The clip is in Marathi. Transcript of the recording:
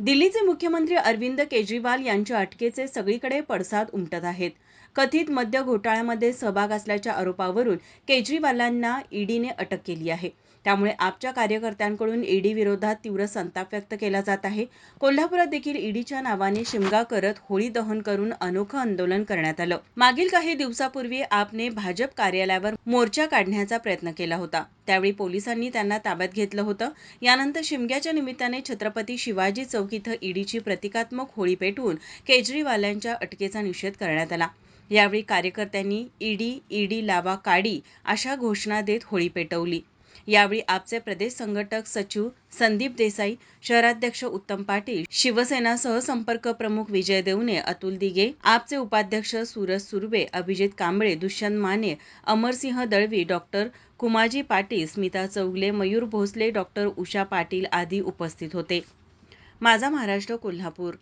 दिल्लीचे मुख्यमंत्री अरविंद केजरीवाल यांच्या अटकेचे सगळीकडे पडसाद उमटत आहेत. कथित मद्य घोटाळ्यामध्ये सहभाग असल्याच्या आरोपावरून केजरीवालांना ईडीने अटक केली आहे. त्यामुळे आपच्या कार्यकर्त्यांकडून ईडी विरोधात तीव्र संताप व्यक्त केला जात आहे. कोल्हापुरात देखील ईडीच्या नावाने शिमगा करत होळी दहन करून अनोखं आंदोलन करण्यात आलं. मागील काही दिवसापूर्वी आपने भाजप कार्यालयावर मोर्चा काढण्याचा प्रयत्न केला होता. त्यावेळी पोलिसांनी त्यांना ताब्यात घेतलं होतं. यानंतर शिमग्याच्या निमित्ताने छत्रपती शिवाजी चौक इथं ईडीची प्रतिकात्मक होळी पेटवून केजरीवालांच्या अटकेचा निषेध करण्यात आला. यावेळी कार्यकर्त्यांनी ईडी ईडी लावा काडी अशा घोषणा देत होळी पेटवली. यावेळी आपचे प्रदेश संघटक सचिव संदीप देसाई शहराध्यक्ष उत्तम पाटील शिवसेना सहसंपर्क प्रमुख विजय देवणे अतुल दिगे आपचे उपाध्यक्ष सूरज सुर्वे अभिजित कांबळे दुष्यंत माने अमरसिंह दळवी डॉक्टर कुमाजी पाटील स्मिता चौगले मयूर भोसले डॉक्टर उषा पाटील आदी उपस्थित होते. माझा महाराष्ट्र कोल्हापूर.